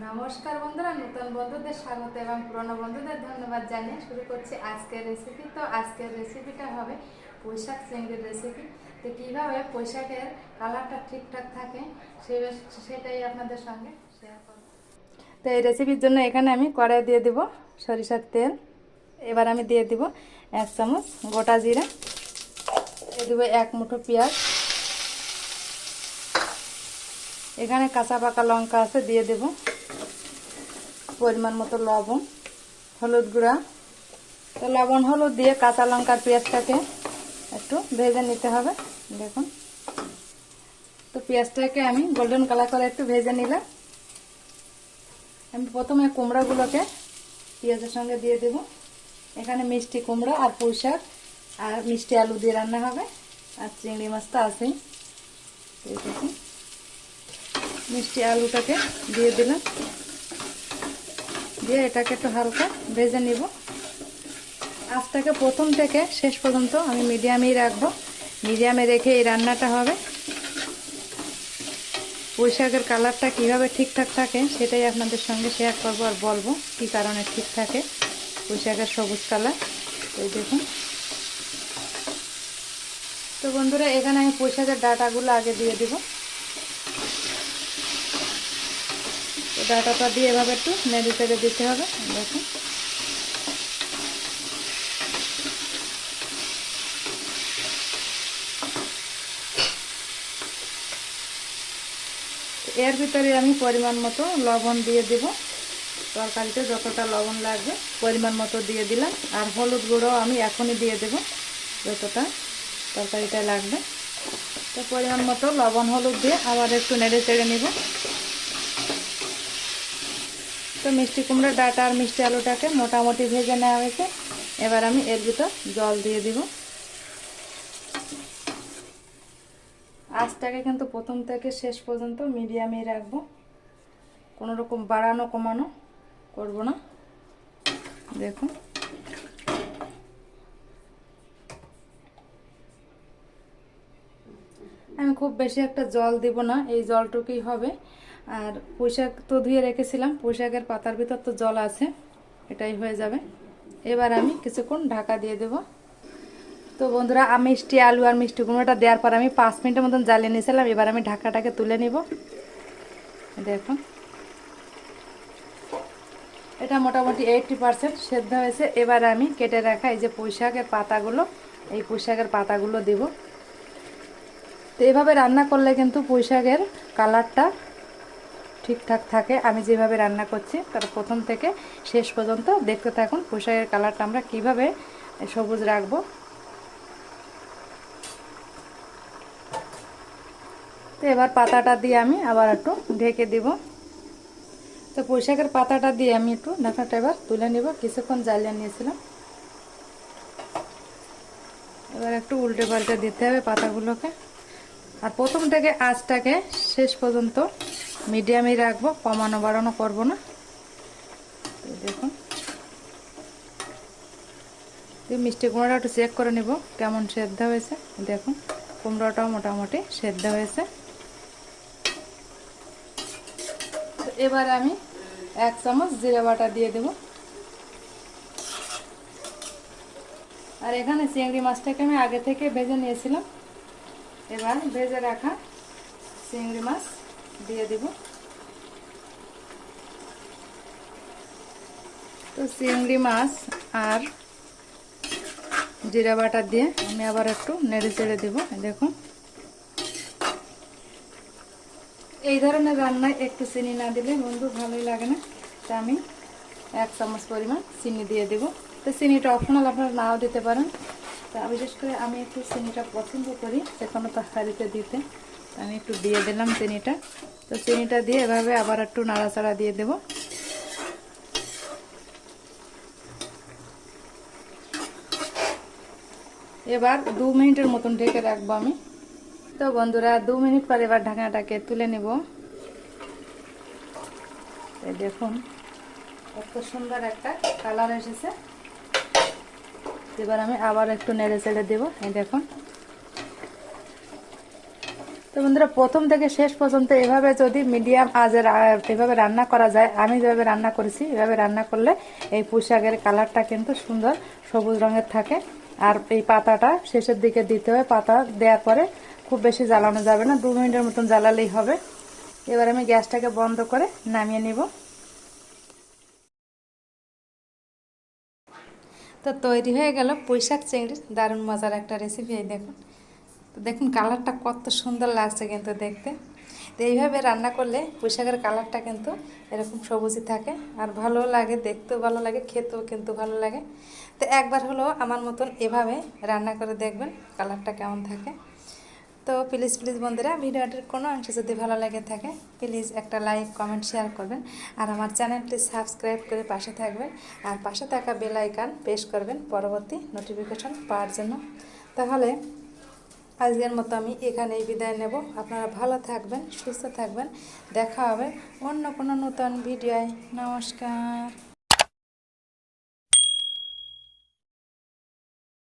নমস্কার বন্ধুরা, নতুন বন্ধুদের স্বাগত এবং পুরনো বন্ধুদের ধন্যবাদ জানিয়ে শুরু করছি আজকের রেসিপি তো আজকের রেসিপিটা হবে পোশাক চিংড়ির রেসিপি তো কীভাবে পোশাকের কালারটা ঠিকঠাক থাকে সে সেটাই আপনাদের সঙ্গে শেয়ার করব। তো এই রেসিপির জন্য এখানে আমি কড়াই দিয়ে দিব সরিষার তেল। এবার আমি দিয়ে দিব এক চামচ গোটা জিরা। দিয়ে দেবো এক মুঠো পেঁয়াজ। এখানে কাঁচা পাকা লঙ্কা আছে, দিয়ে দেব পরিমাণ মতো লবণ, হলুদ গুঁড়া। তো লবণ, হলুদ দিয়ে কাঁচা লঙ্কার পেঁয়াজটাকে একটু ভেজে নিতে হবে। দেখুন। তো পেঁয়াজটাকে আমি গোল্ডেন কালার করে একটু ভেজে নিলাম। আমি প্রথমে কুমড়াগুলোকে পেঁয়াজের সঙ্গে দিয়ে দেব। এখানে মিষ্টি কুমড়া আর পুঁই শাক আর মিষ্টি আলু দিয়ে রান্না হবে। আর চিংড়ি মাছ তো আছেই মিষ্টি আলুটাকে দিয়ে দিলাম। দিয়ে এটাকে একটু হালকা ভেজে নিব। আজটাকে প্রথম থেকে শেষ পর্যন্ত আমি মিডিয়ামেই রাখব। মিডিয়ামে রেখে এই রান্নাটা হবে। পুঁইশাকের কালারটা কীভাবে ঠিকঠাক থাকে সেটাই আপনাদের সঙ্গে শেয়ার করব আর বলব কী কারণে ঠিক থাকে পুঁইশাকের সবুজ কালার। এই দেখুন। তো বন্ধুরা, এখানে আমি পুঁইশাকের ডাটাগুলো আগে দিয়ে দিব। ডাটাটা দিয়ে এভাবে একটু নেড়ে চেড়ে দিতে হবে, দেখুন। এর ভিতরে আমি পরিমাণ মতো লবণ দিয়ে দেব। তরকারিতে যতটা লবণ লাগবে, পরিমাণ মতো দিয়ে দিলাম। আর হলুদ গুঁড়ো আমি এখনই দিয়ে দেব, যতটা তরকারিটা লাগবে। তো পরিমাণ মতো লবণ হলুদ দিয়ে আবার একটু নেড়ে চেড়ে নিব। তো মিষ্টি কুমড়োর ডাটা আর মিষ্টি আলুটাকে মোটামুটি ভেজে নেওয়া হয়েছে। এবার আমি এর ভিতর জল দিয়ে দিব। আঁচটাকে কিন্তু প্রথম থেকে শেষ পর্যন্ত মিডিয়ামে রাখব। কোনো রকম বাড়ানো কমানো করব না। দেখুন। আমি খুব বেশি একটা জল দিব না, এই জলটুকুই হবে। আর পোশাক তো ধুয়ে রেখেছিলাম, পোশাকের পাতার ভিতর তো জল আছে, এটাই হয়ে যাবে। এবার আমি কিছুক্ষণ ঢাকা দিয়ে দেব। তো বন্ধুরা, আমি মিষ্টি, আলু আর মিষ্টি কুমড়োটা দেওয়ার পর আমি পাঁচ মিনিটের মতন জ্বালিয়ে নিয়েছিলাম, এবার আমি ঢাকাটাকে তুলে নিব। দেখুন। এটা মোটামুটি এইটটি পারসেন্ট সেদ্ধ হয়েছে। এবার আমি কেটে রাখা এই যে পুঁইশাকের পাতাগুলো, এই পুঁইশাকের পাতাগুলো দিব। তো এভাবে রান্না করলে কিন্তু পুঁইশাকের কালারটা ঠিকঠাক থাকে। আমি যেভাবে রান্না করছি, তার প্রথম থেকে শেষ পর্যন্ত দেখতে থাকুন পোশাকের কালারটা আমরা কীভাবে সবুজ রাখব। তো এবার পাতাটা দিয়ে আমি আবার একটু ঢেকে দিব। তো পোশাকের পাতাটা দিয়ে আমি একটু ঢাকাটা এবার তুলে নিব। কিছুক্ষণ জ্বালিয়ে নিয়েছিলাম। এবার একটু উল্টে পাল্টে দিতে হবে পাতাগুলোকে। আর প্রথম থেকে আঁচটাকে শেষ পর্যন্ত মিডিয়ামেই রাখব, কমানো বাড়ানো করব না। দেখুন। মিষ্টি কুমড়োটা একটু চেক করে নেব, কেমন সেদ্ধ হয়েছে। দেখুন, কুমড়োটাও মোটামুটি সেদ্ধ হয়েছে। এবার আমি এক চামচ জিরে বাটা দিয়ে দেব। আর এখানে চিংড়ি মাছটাকে আমি আগে থেকে ভেজে নিয়েছিলাম। এবার ভেজে রাখা চিংড়ি মাছ। দিয়ে দিব। তো চিংড়ি মাছ আর জিরা বাটা দিয়ে আমি আবার একটু নেড়ে চেড়ে দেবো দেখুন। এই ধরনের রান্নায় একটু চিনি না দিলে বন্ধু ভালোই লাগে না, তা আমি এক চামচ পরিমাণ চিনি দিয়ে দেবো। তো চিনিটা অপশনাল আপনারা নাও দিতে পারেন। তা বিশেষ করে আমি একটু চিনিটা পছন্দ করি যে কোনো তরকারিতে দিতে। আমি একটু দিয়ে দিলাম চিনিটা। তো চিনিটা দিয়ে এভাবে আবার একটু নাড়াচাড়া দিয়ে দেব। এবার দু মিনিটের মতন ঢেকে রাখব আমি। তো বন্ধুরা, দু মিনিট পর এবার ঢাকনাটাকে তুলে নেব। দেখুন, কত সুন্দর একটা কালার এসেছে। এবার আমি আবার একটু নেড়ে চেড়ে দেবো। এই দেখুন। তো বন্ধুরা, প্রথম থেকে শেষ পর্যন্ত এভাবে যদি মিডিয়াম আজের এভাবে রান্না করা যায়, আমি যেভাবে রান্না করেছি, এভাবে রান্না করলে এই পুঁই শাকের কালারটা কিন্তু সুন্দর, সবুজ রঙের থাকে। আর এই পাতাটা শেষের দিকে দিতে হবে পাতা দেওয়ার পরে খুব বেশি জ্বালানো যাবে না, দু মিনিটের মতন জ্বালালেই হবে। এবার আমি গ্যাসটাকে বন্ধ করে নামিয়ে নিব। তো তৈরি হয়ে গেল পুঁইশাক চিংড়ির দারুণ মজার একটা রেসিপি দেখুন। তো দেখুন কালারটা কত সুন্দর লাগছে কিন্তু দেখতে। তো এইভাবে রান্না করলে পুঁইশাকের কালারটা কিন্তু এরকম সবুজই থাকে আর ভালো লাগে, দেখতেও ভালো লাগে, খেতেও কিন্তু ভালো লাগে। তো একবার হলো আমার মতন এভাবে রান্না করে দেখবেন কালারটা কেমন থাকে। তো প্লিজ প্লিজ বন্ধুরা, ভিডিওটির কোনো অংশ যদি ভালো লাগে থাকে, প্লিজ একটা লাইক, কমেন্ট, শেয়ার করবেন। আর আমার চ্যানেলটি সাবস্ক্রাইব করে পাশে থাকবেন আর পাশে থাকা বেল আইকন প্রেস করবেন পরবর্তী নোটিফিকেশন পাওয়ার জন্য। তাহলে আজকের মতো আমি এখানেই বিদায় নেব। আপনারা ভালো থাকবেন, সুস্থ থাকবেন। দেখা হবে অন্য কোনো নতুন ভিডিওয়। নমস্কার।